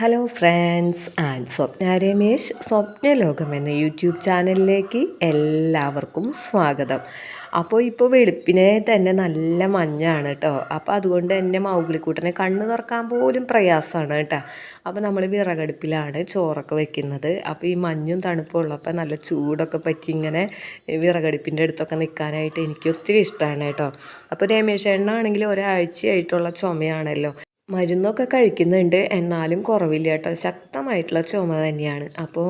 Hello friends and Swapna Ramesh Swapna ലോകം എന്ന YouTube ചാനലിലേക്ക് എല്ലാവർക്കും സ്വാഗതം. അപ്പോൾ ഇപ്പോൾ വെളുപ്പിനെ തന്നെ നല്ല മഞ്ഞാണ് കേട്ടോ അപ്പോൾ അതുകൊണ്ട് തന്നെ മൗഗ്ലിക്കൂട്ടനെ കണ്ണ് തുറക്കാൻ പോലും പ്രയാസമാണ് കേട്ടോ അപ്പോൾ നമ്മൾ വിറകടുപ്പിലാണ് ചോറൊക്കെ വെക്കുന്നത്. അപ്പോൾ ഈ മഞ്ഞും തണുപ്പും ഉള്ളപ്പോൾ നല്ല ചൂടൊക്കെ പറ്റി ഇങ്ങനെ വിറകടുപ്പിന്റെ അടുത്തൊക്കെ നിൽക്കാനായിട്ട് എനിക്ക് ഒത്തിരി ഇഷ്ടമാണ് കേട്ടോ അപ്പോൾ രമേശ് എണ്ണ ആണെങ്കിൽ ഒരാഴ്ചയായിട്ടുള്ള ചുമയാണല്ലോ. മരുന്നൊക്കെ കഴിക്കുന്നുണ്ട്. എന്നാലും കുറവില്ല കേട്ടോ. ശക്തമായിട്ടുള്ള ചുമ തന്നെയാണ്. അപ്പോൾ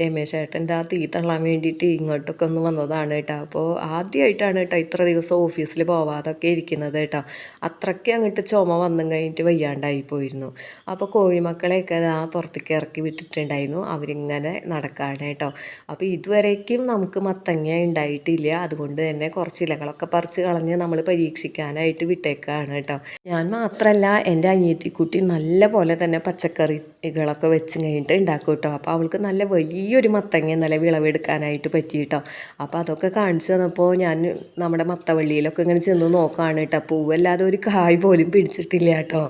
രമേശ് ഏട്ടന്റെ ആ തീ തള്ളാൻ വേണ്ടിയിട്ട് ഇങ്ങോട്ടൊക്കെ ഒന്ന് വന്നതാണ് കേട്ടോ. അപ്പോൾ ആദ്യമായിട്ടാണ് കേട്ടോ ഇത്ര ദിവസം ഓഫീസിൽ പോവാതൊക്കെ ഇരിക്കുന്നത് കേട്ടോ. അത്രയ്ക്ക് അങ്ങോട്ട് ചുമ വന്നും കഴിഞ്ഞിട്ട് വയ്യാണ്ടായി പോയിരുന്നു. അപ്പോൾ കോഴിമക്കളെയൊക്കെ ആ പുറത്തേക്ക് ഇറക്കി വിട്ടിട്ടുണ്ടായിരുന്നു. അവരിങ്ങനെ നടക്കാണ് കേട്ടോ. അപ്പോൾ ഇതുവരേക്കും നമുക്ക് മത്തങ്ങ ഉണ്ടായിട്ടില്ല. അതുകൊണ്ട് തന്നെ കുറച്ച് ഇലകളൊക്കെ പറിച്ച് കളഞ്ഞ് നമ്മൾ പരീക്ഷിക്കാനായിട്ട് വിട്ടേക്കാണ് കേട്ടോ. ഞാൻ മാത്രമല്ല എന്റെ അനിയത്തിക്കുട്ടി നല്ല പോലെ തന്നെ പച്ചക്കറികളൊക്കെ വെച്ച് കഴിഞ്ഞിട്ട് ഉണ്ടാക്കും കേട്ടോ. അപ്പോൾ അവൾക്ക് നല്ല വലിയൊരു മത്തങ്ങ നല്ല വിളവെടുക്കാനായിട്ട് പറ്റി കേട്ടോ. അപ്പോൾ അതൊക്കെ കാണിച്ചു തന്നപ്പോൾ ഞാൻ നമ്മുടെ മത്തവള്ളിയിലൊക്കെ ഇങ്ങനെ ചെന്ന് നോക്കുകയാണ് കേട്ടോ. പൂവല്ലാതെ ഒരു കായ് പോലും പിടിച്ചിട്ടില്ല കേട്ടോ.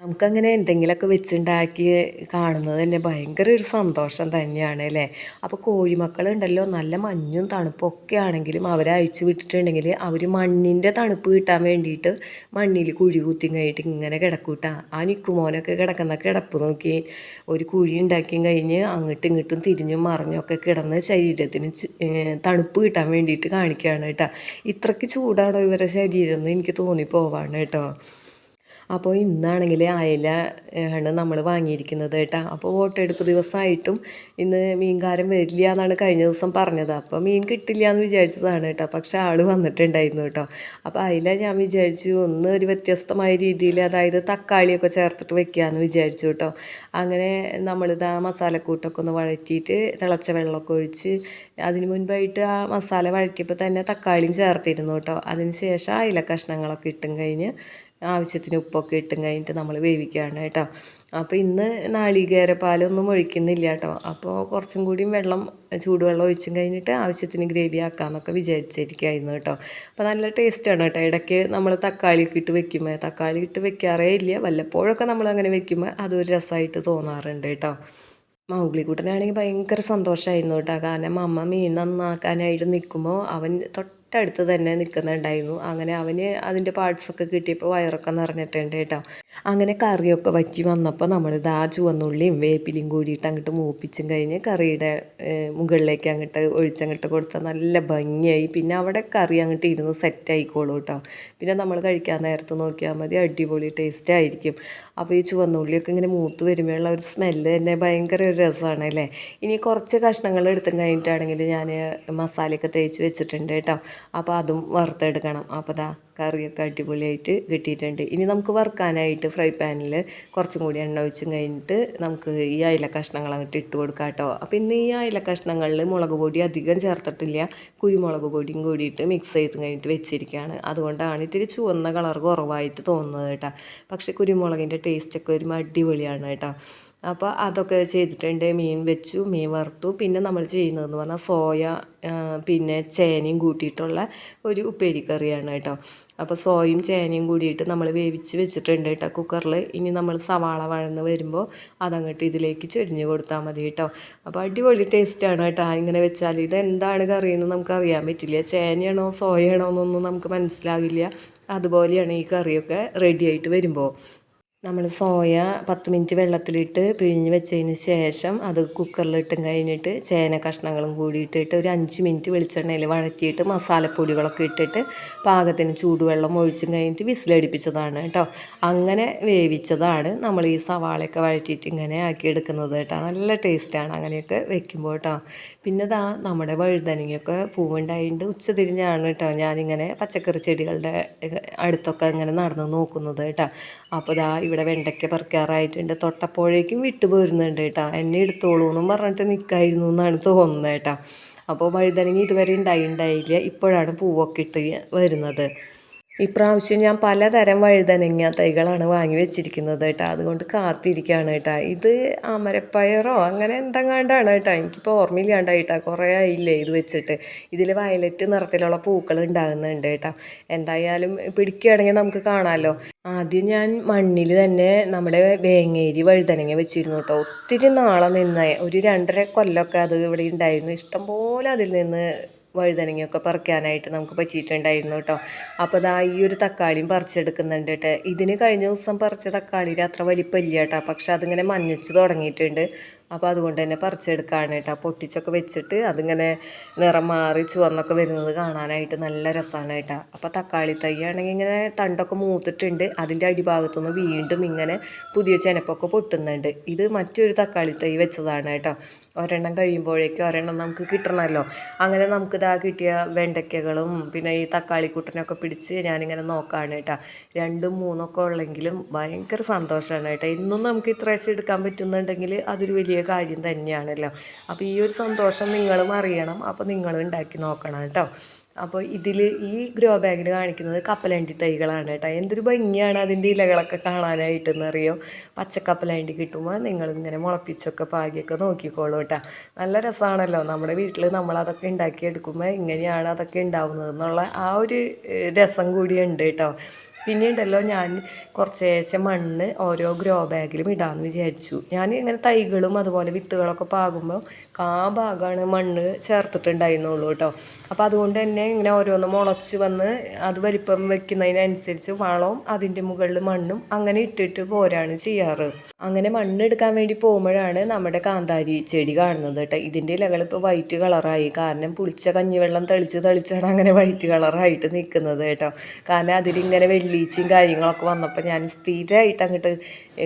നമുക്കങ്ങനെ എന്തെങ്കിലുമൊക്കെ വെച്ചുണ്ടാക്കി കാണുന്നത് തന്നെ ഭയങ്കര ഒരു സന്തോഷം തന്നെയാണ് അല്ലേ? അപ്പോൾ കോഴിമക്കളുണ്ടല്ലോ നല്ല മഞ്ഞും തണുപ്പും ഒക്കെ ആണെങ്കിലും അവരെ അഴിച്ചു വിട്ടിട്ടുണ്ടെങ്കിൽ അവർ മണ്ണിന്റെ തണുപ്പ് കിട്ടാൻ വേണ്ടിയിട്ട് മണ്ണിൽ കുഴി കുത്തി കഴിഞ്ഞിട്ട് ഇങ്ങനെ കിടക്കൂട്ടാ. ആ നിക്കുമോനൊക്കെ കിടക്കുന്ന കിടപ്പ് നോക്കി ഒരു കുഴി ഉണ്ടാക്കി കഴിഞ്ഞ് അങ്ങോട്ടും ഇങ്ങോട്ടും തിരിഞ്ഞും മറിഞ്ഞൊക്കെ കിടന്ന് ശരീരത്തിന് തണുപ്പ് കിട്ടാൻ വേണ്ടിയിട്ട് കാണിക്കുകയാണ് കേട്ടോ. ഇത്രയ്ക്ക് ചൂടാണോ ഇവരുടെ ശരീരം എന്ന് എനിക്ക് തോന്നിപ്പോവാണ് കേട്ടോ. അപ്പോൾ ഇന്നാണെങ്കിൽ അയല ആണ് നമ്മൾ വാങ്ങിയിരിക്കുന്നത് കേട്ടോ. അപ്പോൾ വോട്ടെടുപ്പ് ദിവസമായിട്ടും ഇന്ന് മീൻകാരൻ വരില്ല എന്നാണ് കഴിഞ്ഞ ദിവസം പറഞ്ഞത്. അപ്പോൾ മീൻ കിട്ടില്ല എന്ന് വിചാരിച്ചതാണ് കേട്ടോ. പക്ഷേ ആൾ വന്നിട്ടുണ്ടായിരുന്നു കേട്ടോ. അപ്പോൾ അയല ഞാൻ വിചാരിച്ചു ഒന്ന് ഒരു വ്യത്യസ്തമായ രീതിയിൽ അതായത് തക്കാളിയൊക്കെ ചേർത്തിട്ട് വെക്കുകയെന്ന് വിചാരിച്ചു കേട്ടോ. അങ്ങനെ നമ്മളിത് ആ മസാലക്കൂട്ടൊക്കെ ഒന്ന് വഴറ്റിയിട്ട് തിളച്ച വെള്ളമൊക്കെ ഒഴിച്ച് അതിന് മുൻപായിട്ട് ആ മസാല വഴറ്റിയപ്പോൾ തന്നെ തക്കാളിയും ചേർത്തിരുന്നു കേട്ടോ. അതിന് ശേഷം അയില കഷ്ണങ്ങളൊക്കെ ഇട്ടും കഴിഞ്ഞ് ആവശ്യത്തിന് ഉപ്പൊക്കെ ഇട്ടും കഴിഞ്ഞിട്ട് നമ്മൾ വേവിക്കുകയാണ് കേട്ടോ. അപ്പോൾ ഇന്ന് നാളികേര പാലൊന്നും ഒഴിക്കുന്നില്ല കേട്ടോ. അപ്പോൾ കുറച്ചും കൂടിയും വെള്ളം ചൂടുവെള്ളം ഒഴിച്ചും കഴിഞ്ഞിട്ട് ആവശ്യത്തിന് ഗ്രേവി ആക്കാമെന്നൊക്കെ വിചാരിച്ചിരിക്കുകയായിരുന്നു കേട്ടോ. അപ്പോൾ നല്ല ടേസ്റ്റാണ് കേട്ടോ. ഇടയ്ക്ക് നമ്മൾ തക്കാളി ഒക്കെ ഇട്ട് വെക്കുമ്പോൾ തക്കാളി ഇട്ട് വെക്കാറേ ഇല്ല. വല്ലപ്പോഴൊക്കെ നമ്മൾ അങ്ങനെ വെക്കുമ്പോൾ അതൊരു രസമായിട്ട് തോന്നാറുണ്ട് കേട്ടോ. മൗഗ്ലിക്കുട്ടനാണെങ്കിൽ ഭയങ്കര സന്തോഷമായിരുന്നു കേട്ടോ. കാരണം അമ്മ മീൻ നന്നാക്കാനായിട്ട് നിൽക്കുമ്പോൾ അവൻ തൊട്ട് തൊട്ടടുത്ത് തന്നെ നിൽക്കുന്നുണ്ടായിരുന്നു. അങ്ങനെ അവന് അതിന്റെ പാർട്സൊക്കെ കിട്ടിയപ്പോൾ വയറൊക്കെ നിറഞ്ഞിട്ടുണ്ട് കേട്ടോ. അങ്ങനെ കറിയൊക്കെ വറ്റി വന്നപ്പോൾ നമ്മൾ ഇതാ ചുവന്നുള്ളിയും വേപ്പിലും കൂടിയിട്ട് അങ്ങോട്ട് മൂപ്പിച്ചും കഴിഞ്ഞ് കറിയുടെ മുകളിലേക്ക് അങ്ങോട്ട് ഒഴിച്ചങ്ങോട്ട് കൊടുത്താൽ നല്ല ഭംഗിയായി. പിന്നെ അവിടെ കറി അങ്ങോട്ട് ഇരുന്ന് സെറ്റ് ആയിക്കോളൂ കേട്ടോ. പിന്നെ നമ്മൾ കഴിക്കാൻ നേരത്ത് നോക്കിയാൽ മതി അടിപൊളി ടേസ്റ്റ് ആയിരിക്കും. അപ്പോൾ ഈ ചുവന്നുള്ളിയൊക്കെ ഇങ്ങനെ മൂത്ത് വരുമ്പോഴുള്ള ഒരു സ്മെല്ല് തന്നെ ഭയങ്കര ഒരു രസമാണ് അല്ലേ? ഇനി കുറച്ച് കഷ്ണങ്ങൾ എടുത്തും കഴിഞ്ഞിട്ടാണെങ്കിൽ ഞാൻ മസാലയൊക്കെ തേച്ച് വെച്ചിട്ടുണ്ട് കേട്ടോ. അപ്പോൾ അതും വറുത്തെടുക്കണം. അപ്പോൾ ദാ കറിയൊക്കെ അടിപൊളിയായിട്ട് കിട്ടിയിട്ടുണ്ട്. ഇനി നമുക്ക് വറുക്കാനായിട്ട് ഫ്രൈ പാനിൽ കുറച്ചും കൂടി എണ്ണ ഒഴിച്ചും കഴിഞ്ഞിട്ട് നമുക്ക് ഈ അയില കഷ്ണങ്ങൾ അങ്ങോട്ട് ഇട്ട് കൊടുക്കാം കേട്ടോ. അപ്പോൾ ഇന്ന് ഈ അയില കഷ്ണങ്ങളിൽ മുളക് പൊടി അധികം ചേർത്തിട്ടില്ല. കുരുമുളക് പൊടിയും കൂടിയിട്ട് മിക്സ് ചെയ്ത് കഴിഞ്ഞിട്ട് വെച്ചിരിക്കുകയാണ്. അതുകൊണ്ടാണ് ഇത്തിരി ചുവന്ന കളർ കുറവായിട്ട് തോന്നുന്നത് കേട്ടോ. പക്ഷേ കുരുമുളകിന്റെ ടേസ്റ്റൊക്കെ ഒരു അടിപൊളിയാണ് കേട്ടോ. അപ്പോൾ അതൊക്കെ ചെയ്തിട്ടുണ്ട്. മീൻ വെച്ചു മീൻ വറുത്തു. പിന്നെ നമ്മൾ ചെയ്യുന്നതെന്ന് പറഞ്ഞാൽ സോയ പിന്നെ ചേനയും കൂട്ടിയിട്ടുള്ള ഒരു ഉപ്പേരി കറിയാണ് കേട്ടോ. അപ്പോൾ സോയയും ചേനയും കൂടിയിട്ട് നമ്മൾ വേവിച്ച് വെച്ചിട്ടുണ്ട് കേട്ടോ കുക്കറിൽ. ഇനി നമ്മൾ സവാള വഴന്ന് വരുമ്പോൾ അതങ്ങോട്ട് ഇതിലേക്ക് ചൊരിഞ്ഞ് കൊടുത്താൽ മതി കേട്ടോ. അപ്പോൾ അടിപൊളി ടേസ്റ്റാണ് കേട്ടോ. ഇങ്ങനെ വെച്ചാൽ ഇത് എന്താണ് കറിയെന്ന് നമുക്ക് അറിയാൻ പറ്റില്ല. ചേനയാണോ സോയയാണോ എന്നൊന്നും നമുക്ക് മനസ്സിലാകില്ല. അതുപോലെയാണ് ഈ കറിയൊക്കെ റെഡിയായിട്ട് വരുമ്പോൾ. നമ്മൾ സോയ പത്ത് മിനിറ്റ് വെള്ളത്തിലിട്ട് പിഴിഞ്ഞ് വെച്ചതിന് ശേഷം അത് കുക്കറിലിട്ടും കഴിഞ്ഞിട്ട് ചേന കഷ്ണങ്ങളും കൂടി ഇട്ടിട്ട് ഒരു അഞ്ച് മിനിറ്റ് വെളിച്ചെണ്ണയിൽ വഴറ്റിയിട്ട് മസാലപ്പൊടികളൊക്കെ ഇട്ടിട്ട് പാകത്തിന് ചൂടുവെള്ളം ഒഴിച്ചും കഴിഞ്ഞിട്ട് വിസിലടിപ്പിച്ചതാണ് കേട്ടോ. അങ്ങനെ വേവിച്ചതാണ് നമ്മൾ ഈ സവാളയൊക്കെ വഴറ്റിയിട്ട് ഇങ്ങനെ ആക്കി എടുക്കുന്നത് കേട്ടോ. നല്ല ടേസ്റ്റാണ് അങ്ങനെയൊക്കെ വെക്കുമ്പോൾ കേട്ടോ. പിന്നെ ഇതാ നമ്മുടെ വഴുതനങ്ങയൊക്കെ പൂവുണ്ടായിട്ട് ഉച്ചതിരിഞ്ഞാണ് കേട്ടോ ഞാനിങ്ങനെ പച്ചക്കറി ചെടികളുടെ അടുത്തൊക്കെ ഇങ്ങനെ നടന്ന് നോക്കുന്നത് കേട്ടോ. അപ്പോൾ ദാ ഇവിടെ വെണ്ടയ്ക്ക പറിക്കാറായിട്ടുണ്ട്. തൊട്ടപ്പോഴേക്കും വിട്ടു പോരുന്നുണ്ട് കേട്ടോ. എന്നെ എടുത്തോളൂ എന്നും പറഞ്ഞിട്ട് നിൽക്കായിരുന്നു എന്നാണ് തോന്നുന്നത് കേട്ടോ. അപ്പോൾ വഴുതനങ്ങി ഇതുവരെ ഉണ്ടായി ഉണ്ടായില്ല ഇപ്പോഴാണ് പൂവൊക്കെ ഇട്ട് വരുന്നത്. ഇപ്രാവശ്യം ഞാൻ പലതരം വഴുതനങ്ങ തൈകളാണ് വാങ്ങി വെച്ചിരിക്കുന്നത് കേട്ടോ. അതുകൊണ്ട് കാത്തിരിക്കുകയാണ് കേട്ടോ. ഇത് അമരപ്പയറോ അങ്ങനെ എന്തെങ്ങാണ്ടാണ് കേട്ടോ. എനിക്കിപ്പോൾ ഓർമ്മയില്ലാണ്ടായിട്ടാ. കുറേ ആയില്ലേ ഇത് വെച്ചിട്ട്. ഇതിൽ വയലറ്റ് നിറത്തിലുള്ള പൂക്കൾ ഉണ്ടാകുന്നുണ്ട് കേട്ടോ. എന്തായാലും പിടിക്കുകയാണെങ്കിൽ നമുക്ക് കാണാമല്ലോ ആദ്യം ഞാൻ മണ്ണിൽ തന്നെ നമ്മുടെ വേങ്ങേരി വഴുതനങ്ങ വെച്ചിരുന്നു കേട്ടോ. ഒത്തിരി നാളെ നിന്ന്. ഒരു രണ്ടര കൊല്ലമൊക്കെ അത് ഇവിടെ ഉണ്ടായിരുന്നു ഇഷ്ടംപോലെ അതിൽ നിന്ന് വഴുതനങ്ങയൊക്കെ പറിക്കാനായിട്ട് നമുക്ക് പറ്റിയിട്ടുണ്ടായിരുന്നു കേട്ടോ. അപ്പോൾ ദാ ഈ ഒരു തക്കാളിയും പറിച്ചെടുക്കുന്നുണ്ട് കേട്ടോ. ഇതിന് കഴിഞ്ഞ ദിവസം പറിച്ച തക്കാളിയിൽ അത്ര വലിപ്പമില്ല കേട്ടോ. പക്ഷെ അതിങ്ങനെ മഞ്ഞച്ച് തുടങ്ങിയിട്ടുണ്ട്. അപ്പോൾ അതുകൊണ്ട് തന്നെ പറിച്ചെടുക്കുകയാണ് കേട്ടോ. പൊട്ടിച്ചൊക്കെ വെച്ചിട്ട് അതിങ്ങനെ നിറം മാറി ചുവന്നൊക്കെ വരുന്നത് കാണാനായിട്ട് നല്ല രസമാണ് കേട്ടോ. അപ്പോൾ തക്കാളി തൈ ആണെങ്കിൽ ഇങ്ങനെ തണ്ടൊക്കെ മൂത്തിട്ടുണ്ട്. അതിന്റെ അടിഭാഗത്തുനിന്ന് വീണ്ടും ഇങ്ങനെ പുതിയ ചെനപ്പൊക്കെ പൊട്ടുന്നുണ്ട്. ഇത് മറ്റൊരു തക്കാളി തൈ വെച്ചതാണ് കേട്ടോ. ഒരെണ്ണം കഴിയുമ്പോഴേക്കും ഒരെണ്ണം നമുക്ക് കിട്ടണമല്ലോ. അങ്ങനെ നമുക്ക് ഇതാ കിട്ടിയ വെണ്ടയ്ക്കകളും പിന്നെ ഈ തക്കാളിക്കൂട്ടനൊക്കെ പിടിച്ച് ഞാനിങ്ങനെ നോക്കുകയാണ് കേട്ടോ. രണ്ടും മൂന്നൊക്കെ ഉള്ളെങ്കിലും ഭയങ്കര സന്തോഷമാണ് കേട്ടോ. ഇന്നും നമുക്ക് ഇത്രേശ്ശെ എടുക്കാൻ പറ്റുന്നുണ്ടെങ്കിൽ അതൊരു വലിയ കാര്യം തന്നെയാണല്ലോ. അപ്പോൾ ഈ ഒരു സന്തോഷം നിങ്ങളും അറിയണം. അപ്പോൾ നിങ്ങളും ഉണ്ടാക്കി നോക്കണം കേട്ടോ. അപ്പോൾ ഇതിൽ ഈ ഗ്രോ ബാഗിൽ കാണിക്കുന്നത് കപ്പലണ്ടി തൈകളാണ് കേട്ടോ. എന്തൊരു ഭംഗിയാണ് അതിന്റെ ഇലകളൊക്കെ കാണാനായിട്ട് കാണാനായിട്ടെന്നറിയോ? പച്ചക്കപ്പലണ്ടി കിട്ടുമ്പോൾ നിങ്ങളിങ്ങനെ മുളപ്പിച്ചൊക്കെ പാകിയൊക്കെ നോക്കിക്കോളൂ കേട്ടോ. നല്ല രസമാണല്ലോ. നമ്മുടെ വീട്ടിൽ നമ്മളതൊക്കെ ഉണ്ടാക്കിയെടുക്കുമ്പോൾ ഇങ്ങനെയാണ് അതൊക്കെ ഉണ്ടാവുന്നത് എന്നുള്ള ആ ഒരു രസം കൂടിയുണ്ട് കേട്ടോ. പിന്നീടല്ലോ ഞാൻ കുറച്ചേശം മണ്ണ് ഓരോ ഗ്രോ ബാഗിലും ഇടാമെന്ന് വിചാരിച്ചു. ഞാൻ ഇങ്ങനെ തൈകളും അതുപോലെ വിത്തുകളൊക്കെ പാകുമ്പോൾ കാ ഭാഗമാണ് മണ്ണ് ചേർത്തിട്ടുണ്ടായിരുന്നുള്ളൂ കേട്ടോ. അപ്പോൾ അതുകൊണ്ട് തന്നെ ഇങ്ങനെ ഓരോന്ന് മുളച്ച് വന്ന് അത് വലിപ്പം വെക്കുന്നതിനനുസരിച്ച് വളവും അതിന്റെ മുകളിൽ മണ്ണും അങ്ങനെ ഇട്ടിട്ട് പോരാണ് ചെയ്യാറ്. അങ്ങനെ മണ്ണ് എടുക്കാൻ വേണ്ടി പോകുമ്പോഴാണ് നമ്മുടെ കാന്താരി ചെടി കാണുന്നത് കേട്ടോ. ഇതിന്റെ ഇലകൾ ഇപ്പോൾ വൈറ്റ് കളറായി. കാരണം പുളിച്ച കഞ്ഞിവെള്ളം തെളിച്ച് തെളിച്ചാണ് അങ്ങനെ വൈറ്റ് കളറായിട്ട് നിൽക്കുന്നത് കേട്ടോ. കാരണം അതിലിങ്ങനെ വെള്ളീച്ചയും കാര്യങ്ങളൊക്കെ വന്നപ്പോൾ ഞാൻ സ്ഥിരമായിട്ട് അങ്ങോട്ട്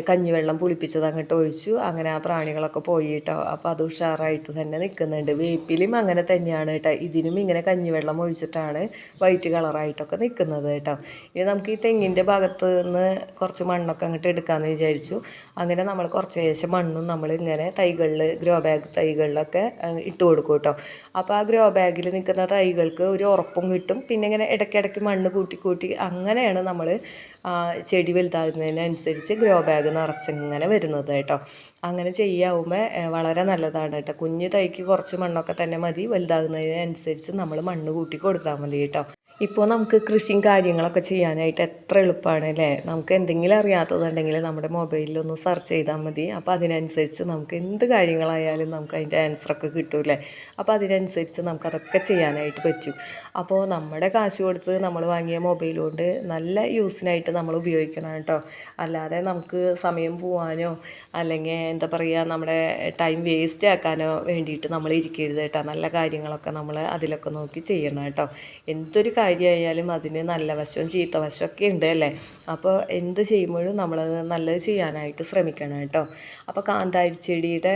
കഞ്ഞിവെള്ളം പുളിപ്പിച്ചത് അങ്ങോട്ട് ഒഴിച്ചു. അങ്ങനെ ആ പ്രാണികളൊക്കെ പോയി കേട്ടോ അപ്പോൾ അത് ഉഷാറായിട്ട് തന്നെ നിൽക്കുന്നുണ്ട് വേപ്പിലും അങ്ങനെ തന്നെയാണ് കേട്ടോ. ഇതിനും ഇങ്ങനെ കഞ്ഞിവെള്ളം ഒഴിച്ചിട്ടാണ് വൈറ്റ് കളറായിട്ടൊക്കെ നിൽക്കുന്നത് കേട്ടോ. ഇനി നമുക്ക് ഈ തെങ്ങിന്റെ ഭാഗത്ത് നിന്ന് കുറച്ച് മണ്ണൊക്കെ അങ്ങോട്ട് എടുക്കാമെന്ന് വിചാരിച്ചു. അങ്ങനെ നമ്മൾ കുറച്ച് ശേഷം മണ്ണും നമ്മൾ ഇങ്ങനെ തൈകളിൽ ഗ്രോ ബാഗ് തൈകളിലൊക്കെ ഇട്ട് കൊടുക്കും കേട്ടോ. അപ്പോൾ ആ ഗ്രോ ബാഗിൽ നിൽക്കുന്ന തൈകൾക്ക് ഒരു ഉറപ്പും കിട്ടും. പിന്നെ ഇങ്ങനെ ഇടയ്ക്കിടയ്ക്ക് മണ്ണ് കൂട്ടി കൂട്ടി അങ്ങനെയാണ് നമ്മൾ ചെടി വലുതാകുന്നതിനനുസരിച്ച് ഗ്രോ ബാഗ് നിറച്ചിങ്ങനെ വരുന്നത് കേട്ടോ. അങ്ങനെ ചെയ്യാവുമ്പോൾ വളരെ നല്ലതാണ് കേട്ടോ. കുഞ്ഞ് തൈക്ക് കുറച്ച് മണ്ണൊക്കെ തന്നെ മതി. വലുതാകുന്നതിനനുസരിച്ച് നമ്മൾ മണ്ണ് കൂട്ടി കൊടുത്താൽ മതി കേട്ടോ. ഇപ്പോൾ നമുക്ക് കൃഷിയും കാര്യങ്ങളൊക്കെ ചെയ്യാനായിട്ട് എത്ര എളുപ്പമാണ് അല്ലേ? നമുക്ക് എന്തെങ്കിലും അറിയാത്തതുണ്ടെങ്കിൽ നമ്മുടെ മൊബൈലിൽ ഒന്ന് സെർച്ച് ചെയ്താൽ മതി. അപ്പോൾ അതിനനുസരിച്ച് നമുക്ക് എന്ത് കാര്യങ്ങളായാലും നമുക്ക് അതിന്റെ ആൻസറൊക്കെ കിട്ടൂലേ അപ്പോൾ അതിനനുസരിച്ച് നമുക്കതൊക്കെ ചെയ്യാനായിട്ട് പറ്റും. അപ്പോൾ നമ്മുടെ കാശ് കൊടുത്ത് നമ്മൾ വാങ്ങിയ മൊബൈൽ കൊണ്ട് നല്ല യൂസിനായിട്ട് നമ്മൾ ഉപയോഗിക്കണം കേട്ടോ. അല്ലാതെ നമുക്ക് സമയം പോവാനോ അല്ലെങ്കിൽ എന്താ പറയുക നമ്മുടെ ടൈം വേസ്റ്റ് ആക്കാനോ വേണ്ടിയിട്ട് നമ്മൾ ഇരിക്കരുത് കേട്ടോ. നല്ല കാര്യങ്ങളൊക്കെ നമ്മൾ അതിലൊക്കെ നോക്കി ചെയ്യണം കേട്ടോ. എന്തൊരു കാര്യമായാലും അതിന് നല്ല വശവും ചീത്ത വശമൊക്കെ ഉണ്ട് അല്ലേ? അപ്പോൾ എന്ത് ചെയ്യുമ്പോഴും നമ്മളത് നല്ലത് ചെയ്യാനായിട്ട് ശ്രമിക്കണം കേട്ടോ. അപ്പോൾ കാന്താരി ചെടിയുടെ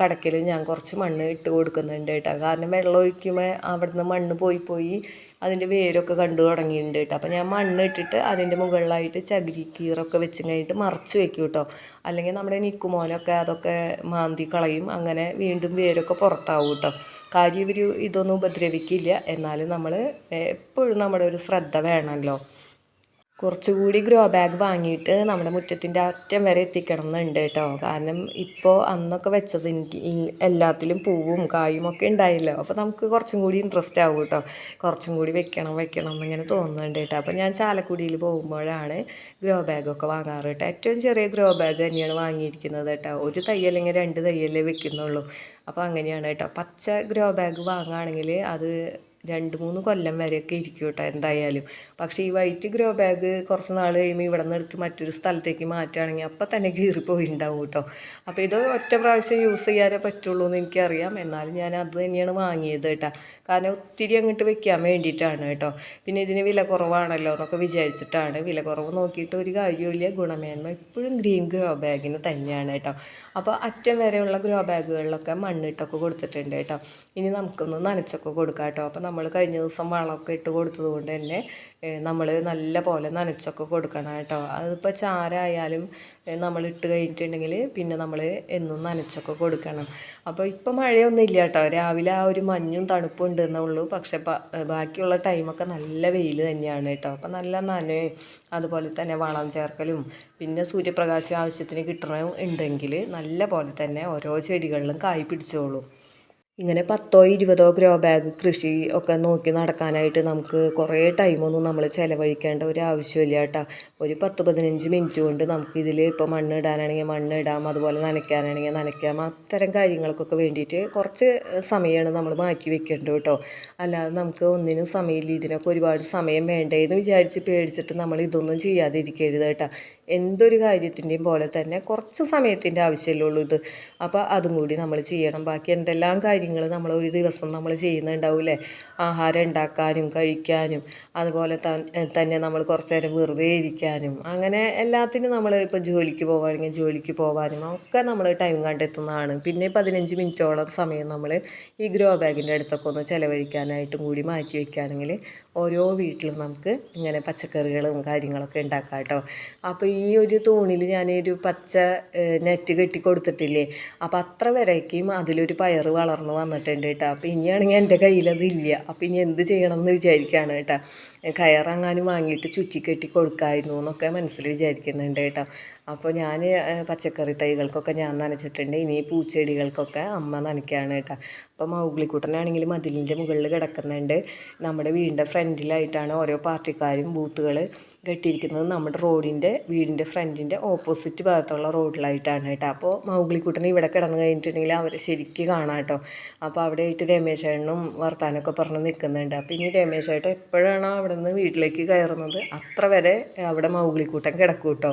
കടക്കലും ഞാൻ കുറച്ച് മണ്ണ് ഇട്ട് കൊടുക്കുന്നുണ്ട് കേട്ടോ. കാരണം വെള്ളം ഒഴിക്കുമ്പോൾ അവിടുന്ന് മണ്ണ് പോയി പോയി അതിന്റെ വേരൊക്കെ കണ്ടു തുടങ്ങിയിട്ടുണ്ട് കേട്ടോ. അപ്പോൾ ഞാൻ മണ്ണ് ഇട്ടിട്ട് അതിന്റെ മുകളിലായിട്ട് ചകിരി കീറൊക്കെ വെച്ച് കഴിഞ്ഞിട്ട് മറച്ചു വെക്കും കേട്ടോ. അല്ലെങ്കിൽ നമ്മുടെ നിക്കുമോനൊക്കെ അതൊക്കെ മാന്തി കളയും. അങ്ങനെ വീണ്ടും വേരൊക്കെ പുറത്താവും കേട്ടോ. കാര്യം ഇവർ ഇതൊന്നും ഉപദ്രവിക്കില്ല. എന്നാലും നമ്മൾ എപ്പോഴും നമ്മുടെ ഒരു ശ്രദ്ധ വേണമല്ലോ. കുറച്ചുകൂടി ഗ്രോ ബാഗ് വാങ്ങിയിട്ട് നമ്മുടെ മുറ്റത്തിന്റെ അറ്റം വരെ എത്തിക്കണം എന്നുണ്ട് കേട്ടോ. കാരണം ഇപ്പോൾ അന്നൊക്കെ വെച്ചത് എനിക്ക് എല്ലാത്തിലും പൂവും കായും ഒക്കെ ഉണ്ടായില്ലോ. അപ്പോൾ നമുക്ക് കുറച്ചും കൂടി ഇൻട്രസ്റ്റ് ആവും കേട്ടോ. കുറച്ചും കൂടി വെക്കണം വെക്കണം എന്നിങ്ങനെ തോന്നുന്നുണ്ട് കേട്ടോ. അപ്പോൾ ഞാൻ ചാലക്കുടിയിൽ പോകുമ്പോഴാണ് ഗ്രോ ബാഗൊക്കെ വാങ്ങാറ് കേട്ടോ. ഏറ്റവും ചെറിയ ഗ്രോ ബാഗ് തന്നെയാണ് വാങ്ങിയിരിക്കുന്നത് കേട്ടോ. ഒരു തൈ അല്ലെങ്കിൽ രണ്ട് തയ്യല്ലേ വെക്കുന്നുള്ളൂ. അപ്പോൾ അങ്ങനെയാണ് കേട്ടോ. പച്ച ഗ്രോ ബാഗ് വാങ്ങുകയാണെങ്കിൽ അത് രണ്ട് മൂന്ന് കൊല്ലം വരെയൊക്കെ ഇരിക്കും കേട്ടോ എന്തായാലും. പക്ഷേ ഈ വൈറ്റ് ഗ്രോ ബാഗ് കുറച്ച് നാൾ കഴിയുമ്പോൾ ഇവിടെ നിന്ന് എടുത്ത് മറ്റൊരു സ്ഥലത്തേക്ക് മാറ്റുകയാണെങ്കിൽ അപ്പം തന്നെ കീറിപ്പോയിണ്ടാവും കേട്ടോ. അപ്പോൾ ഇത് ഒറ്റ പ്രാവശ്യം യൂസ് ചെയ്യാനേ പറ്റുള്ളൂ എന്ന് എനിക്കറിയാം. എന്നാലും ഞാൻ അത് തന്നെയാണ് വാങ്ങിയത് കേട്ടോ. കാരണം ഒത്തിരി അങ്ങോട്ട് വെക്കാൻ വേണ്ടിയിട്ടാണ് കേട്ടോ. പിന്നെ ഇതിന് വില കുറവാണല്ലോ എന്നൊക്കെ വിചാരിച്ചിട്ടാണ് വില കുറവ് നോക്കിയിട്ട് ഒരു കാര്യമില്ല ഗുണമേന്മ ഇപ്പോഴും ഗ്രീൻ ഗ്രോ ബാഗിന് തന്നെയാണ് കേട്ടോ. അപ്പോൾ അറ്റം വരെയുള്ള ഗ്രോ ബാഗുകളിലൊക്കെ മണ്ണിട്ടൊക്കെ കൊടുത്തിട്ടുണ്ട് കേട്ടോ. ഇനി നമുക്കൊന്ന് നനച്ചൊക്കെ കൊടുക്കാം കേട്ടോ. അപ്പോൾ നമ്മൾ കഴിഞ്ഞ ദിവസം വളമൊക്കെ ഇട്ട് കൊടുത്തത് കൊണ്ട് തന്നെ നമ്മൾ നല്ല പോലെ നനച്ചൊക്കെ കൊടുക്കണം കേട്ടോ. അതിപ്പോൾ ചാരായാലും നമ്മൾ ഇട്ട് കഴിഞ്ഞിട്ടുണ്ടെങ്കിൽ പിന്നെ നമ്മൾ എന്നും നനച്ചൊക്കെ കൊടുക്കണം. അപ്പോൾ ഇപ്പോൾ മഴയൊന്നും ഇല്ല കേട്ടോ. രാവിലെ ആ ഒരു മഞ്ഞും തണുപ്പും ഉണ്ടെന്നേ ഉള്ളൂ. പക്ഷെ ബാക്കിയുള്ള ടൈമൊക്കെ നല്ല വെയിൽ തന്നെയാണ് കേട്ടോ. അപ്പോൾ നല്ല നനയും അതുപോലെ തന്നെ വളം ചേർക്കലും പിന്നെ സൂര്യപ്രകാശം ആവശ്യത്തിന് കിട്ടണം ഉണ്ടെങ്കിൽ നല്ല പോലെ തന്നെ ഓരോ ചെടികളിലും കായ് പിടിച്ചോളും. ഇങ്ങനെ പത്തോ ഇരുപതോ ഗ്രോ ബാഗ് കൃഷി ഒക്കെ നോക്കി നടക്കാനായിട്ട് നമുക്ക് കുറേ ടൈമൊന്നും നമ്മൾ ചിലവഴിക്കേണ്ട ഒരു ആവശ്യമില്ല കേട്ടോ. ഒരു പത്ത് പതിനഞ്ച് മിനിറ്റ് കൊണ്ട് നമുക്ക് ഇതിൽ ഇപ്പോൾ മണ്ണ് ഇടാനാണെങ്കിൽ മണ്ണ് ഇടാം അതുപോലെ നനയ്ക്കാനാണെങ്കിൽ നനയ്ക്കാം അത്തരം കാര്യങ്ങൾക്കൊക്കെ വേണ്ടിയിട്ട് കുറച്ച് സമയമാണ് നമ്മൾ മാറ്റി വെക്കേണ്ടത് കേട്ടോ. അല്ലാതെ നമുക്ക് ഒന്നിനും സമയമില്ല. ഇതിനൊക്കെ ഒരുപാട് സമയം വേണ്ടേന്ന് വിചാരിച്ച് പേടിച്ചിട്ട് നമ്മൾ ഇതൊന്നും ചെയ്യാതിരിക്കരുത് കേട്ടോ. എന്തൊരു കാര്യത്തിന്റെയും പോലെ തന്നെ കുറച്ച് സമയത്തിന്റെ ആവശ്യമല്ലേ ഇത്. അപ്പോൾ അതും കൂടി നമ്മൾ ചെയ്യണം. ബാക്കി എന്തെല്ലാം കാര്യങ്ങൾ നമ്മൾ ഒരു ദിവസം നമ്മൾ ചെയ്യുന്നുണ്ടാവില്ലേ? ആഹാരം ഉണ്ടാക്കാനും കഴിക്കാനും അതുപോലെ തന്നെ നമ്മൾ കുറച്ച് നേരം വെറുതെ ഇരിക്കാനും അങ്ങനെ എല്ലാത്തിനും നമ്മൾ ഇപ്പോൾ ജോലിക്ക് പോവുകയാണെങ്കിൽ ജോലിക്ക് പോകാനും ഒക്കെ നമ്മൾ ടൈം കണ്ടെത്തുന്നതാണ്. പിന്നെ പതിനഞ്ച് മിനിറ്റോളം സമയം നമ്മൾ ഈ ഗ്രോ ബാഗിന്റെ അടുത്തൊക്കെ ഒന്ന് ചിലവഴിക്കാനായിട്ടും കൂടി മാറ്റി വയ്ക്കുകയാണെങ്കിൽ ഓരോ വീട്ടിലും നമുക്ക് ഇങ്ങനെ പച്ചക്കറികളും കാര്യങ്ങളൊക്കെ ഉണ്ടാക്കാം കേട്ടോ. അപ്പോൾ ഈ ഒരു തൂണിൽ ഞാനൊരു പച്ച നെറ്റ് കെട്ടി കൊടുത്തിട്ടില്ലേ? അപ്പോൾ അത്ര വരയ്ക്കും അതിലൊരു പയർ വളർന്നു വന്നിട്ടുണ്ട് കേട്ടോ. അപ്പോൾ ഇനിയാണെങ്കിൽ എന്റെ കയ്യിലതില്ല അപ്പോൾ ഇനി എന്ത് ചെയ്യണം എന്ന് വിചാരിക്കുകയാണ് കേട്ടോ. കയറങ്ങാനും വാങ്ങിയിട്ട് ചുറ്റിക്കെട്ടി കൊടുക്കായിരുന്നു എന്നൊക്കെ മനസ്സിൽ വിചാരിക്കുന്നുണ്ട് കേട്ടോ. അപ്പോൾ ഞാൻ പച്ചക്കറി തൈകൾക്കൊക്കെ ഞാൻ നനച്ചിട്ടുണ്ട്. ഇനി പൂച്ചെടികൾക്കൊക്കെ അമ്മ നനയ്ക്കുകയാണ് കേട്ടോ. അപ്പം മൗഗ്ലിക്കുട്ടനാണെങ്കിൽ മതിലിന്റെ മുകളിൽ കിടക്കുന്നുണ്ട്. നമ്മുടെ വീടിന്റെ ഫ്രണ്ടിലായിട്ടാണ് ഓരോ പാർട്ടിക്കാരും ബൂത്തുകൾ കെട്ടിയിരിക്കുന്നത്. നമ്മുടെ റോഡിന്റെ വീടിന്റെ ഫ്രണ്ടിന്റെ ഓപ്പോസിറ്റ് ഭാഗത്തുള്ള റോഡിലായിട്ടാണ് കേട്ടോ. അപ്പോൾ മൗഗ്ലിക്കുട്ടൻ ഇവിടെ കിടന്ന് കഴിഞ്ഞിട്ടുണ്ടെങ്കിൽ അവരെ ശരിക്കും കാണാം കേട്ടോ. അപ്പോൾ അവിടെ ആയിട്ട് രമേശേട്ടനും വർത്താനൊക്കെ പറഞ്ഞ് നിൽക്കുന്നുണ്ട്. അപ്പോൾ ഇനി രമേശേട്ടൻ എപ്പോഴാണോ അവിടെ നിന്ന് വീട്ടിലേക്ക് കയറുന്നത്? അത്ര വരെ അവിടെ മൗഗ്ലിക്കൂട്ടൻ കിടക്കും കേട്ടോ.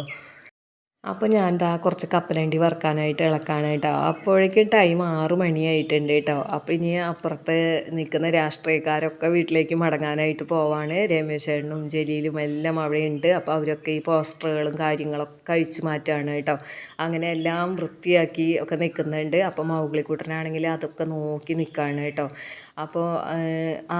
അപ്പോൾ ഞാൻ ദാ കുറച്ച് കപ്പലണ്ടി വറുക്കാനായിട്ട് ഇളക്കാനായിട്ട്. അപ്പോഴേക്കും ടൈം ആറു മണിയായിട്ടുണ്ട് കേട്ടോ അപ്പോൾ ഇനി അപ്പുറത്ത് നിൽക്കുന്ന രാഷ്ട്രീയക്കാരൊക്കെ വീട്ടിലേക്ക് മടങ്ങാനായിട്ട് പോവാണ്. രമേശേട്ടനും ജലീലും എല്ലാം അവിടെ ഉണ്ട്. അപ്പോൾ അവരൊക്കെ ഈ പോസ്റ്ററുകളും കാര്യങ്ങളൊക്കെ കഴിച്ചു മാറ്റുകയാണ് കേട്ടോ അങ്ങനെ എല്ലാം വൃത്തിയാക്കി ഒക്കെ നിൽക്കുന്നുണ്ട്. അപ്പോൾ മൗഗ്ലിക്കൂട്ടനാണെങ്കിൽ അതൊക്കെ നോക്കി നിൽക്കുകയാണ് കേട്ടോ അപ്പോൾ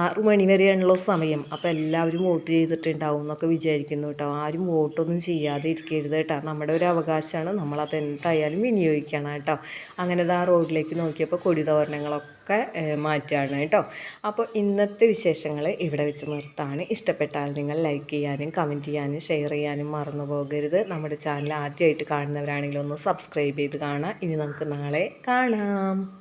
ആറു മണി വരെയാണല്ലോ സമയം. അപ്പോൾ എല്ലാവരും വോട്ട് ചെയ്തിട്ടുണ്ടാവും എന്നൊക്കെ വിചാരിക്കുന്നു കേട്ടോ. ആരും വോട്ടൊന്നും ചെയ്യാതെ ഇരിക്കരുത് കേട്ടോ. നമ്മുടെ ഒരു അവകാശമാണ്. നമ്മളത് എന്തായാലും വിനിയോഗിക്കണം കേട്ടോ. അങ്ങനെ ആ റോഡിലേക്ക് നോക്കിയപ്പോൾ കൊടി തോരണങ്ങളൊക്കെ മാറ്റുകയാണ് കേട്ടോ. അപ്പോൾ ഇന്നത്തെ വിശേഷങ്ങൾ ഇവിടെ വെച്ച് നിർത്താണ്. ഇഷ്ടപ്പെട്ടാൽ നിങ്ങൾ ലൈക്ക് ചെയ്യാനും കമന്റ് ചെയ്യാനും ഷെയർ ചെയ്യാനും മറന്നു പോകരുത്. നമ്മുടെ ചാനൽ ആദ്യമായിട്ട് കാണുന്നവരാണെങ്കിൽ ഒന്ന് സബ്സ്ക്രൈബ് ചെയ്ത് കാണാം. ഇനി നമുക്ക് നാളെ കാണാം.